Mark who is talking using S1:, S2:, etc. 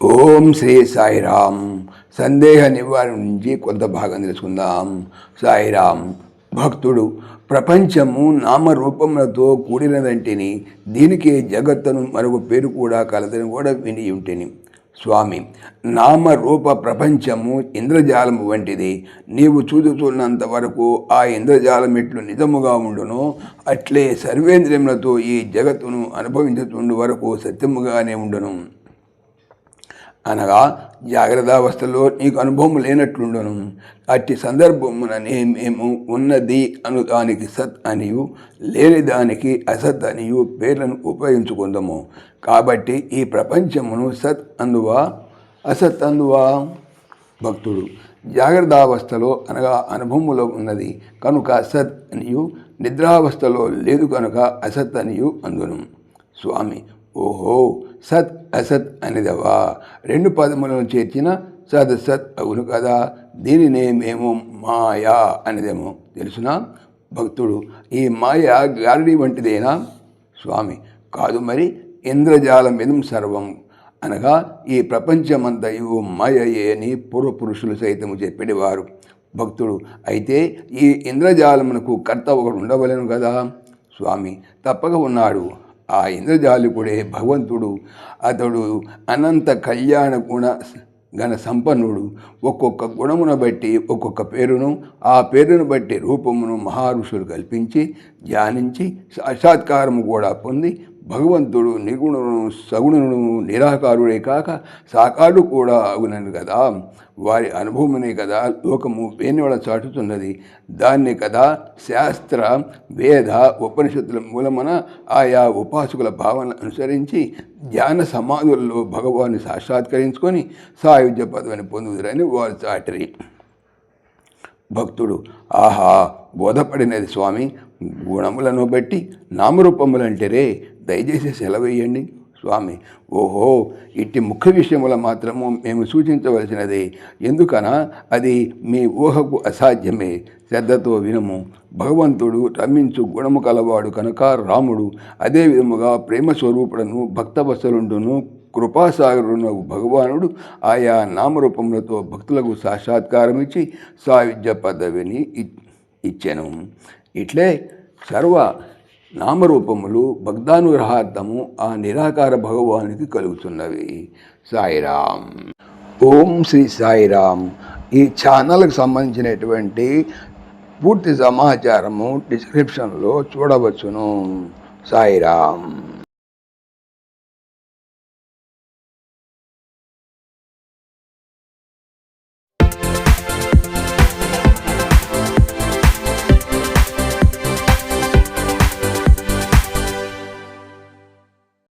S1: ఓం శ్రీ సాయిరామ్. సందేహ నివారణ నుంచి కొంత భాగం తెలుసుకుందాం. సాయిరామ్ భక్తుడు ప్రపంచము నామరూపములతో కూడినదంటిని దీనికే జగత్తును మరొక పేరు కూడా కలదని కూడా విని ఉంటేని. స్వామి నామరూప ప్రపంచము ఇంద్రజాలము వంటిది. నీవు చూచుతున్నంత వరకు ఆ ఇంద్రజాలం ఎట్లు నిజముగా ఉండునో అట్లే సర్వేంద్రియములతో ఈ జగత్తును అనుభవించుతుండు వరకు సత్యముగానే ఉండును. అనగా జాగ్రత్తావస్థలో నీకు అనుభవం లేనట్లుండను. అట్టి సందర్భముననే మేము ఉన్నది అను దానికి సత్ అనియు లేని దానికి అసత్ అనియు పేర్లను ఉపయోగించుకుందాము. కాబట్టి ఈ ప్రపంచమును సత్ అందువా? అసత్ అందువా? భక్తుడు. జాగ్రత్తావస్థలో అనగా అనుభవములో ఉన్నది కనుక సత్ అనియు నిద్రావస్థలో లేదు కనుక అసత్ అనియు అందును. స్వామి ఓహో సత్ అసత్ అనేదవా రెండు పదములను చేర్చిన సద్ సత్ అవును కదా? దీనినే మేము మాయా అనేదేమో తెలుసునా? భక్తుడు ఈ మాయ గారడి వంటిదేనా? స్వామి కాదు మరి ఇంద్రజాలమిదం సర్వం. అనగా ఈ ప్రపంచమంతయు మాయయే అని పూర్వపురుషులు సైతము చెప్పేవారు. భక్తుడు అయితే ఈ ఇంద్రజాలమునకు కర్త ఒకడు ఉండవలను కదా? స్వామి తప్పక ఉన్నాడు. ఆ ఇంద్రజాలికుడే భగవంతుడు. అతడు అనంత కళ్యాణ గుణ గణ సంపన్నుడు. ఒక్కొక్క గుణమును బట్టి ఒక్కొక్క పేరును ఆ పేరును బట్టి రూపమును మహారుషులు కల్పించి ధ్యానించి సాక్షాత్కారము కూడా పొంది భగవంతుడు నిర్గుణును సగుణుడు నిరాకారుడే కాక సాకారుడు కూడా అగునను కదా. వారి అనుభవమునే కదా లోకము వేణువల చాటుతున్నది. దాన్ని కదా శాస్త్ర వేద ఉపనిషత్తుల మూలమున ఆయా ఉపాసకుల భావన అనుసరించి ధ్యాన సమాధుల్లో భగవాన్ని సాక్షాత్కరించుకొని సాయుధ్య పదవిని పొందుదరని వారు చాటరి. భక్తుడు ఆహా! బోధపడినది స్వామి. గుణములను బట్టి నామరూపములంటేరే దయచేసి సెలవేయండి స్వామి. ఓహో ఇట్టి ముఖ్య విషయముల మాత్రము మేము సూచించవలసినదే. ఎందుకనా అది మీ ఊహకు అసాధ్యమే. శ్రద్ధతో వినము. భగవంతుడు రమించు గుణము కలవాడు కనుక రాముడు. అదే విధముగా ప్రేమ స్వరూపుడను భక్తవసలుండును కృపాసాగరుడు భగవానుడు ఆయా నామరూపములతో భక్తులకు సాక్షాత్కారం ఇచ్చి సాయుధ్య పదవిని ఇచ్చాను. ఇట్లే సర్వ నామరూపములు భక్తానుగ్రహార్థము ఆ నిరాకార భగవానికి కలుగుతున్నవి. సాయిరామ్. ఓం శ్రీ సాయిరామ్. ఈ ఛానల్కి సంబంధించినటువంటి పూర్తి సమాచారము డిస్క్రిప్షన్లో చూడవచ్చును. సాయిరామ్.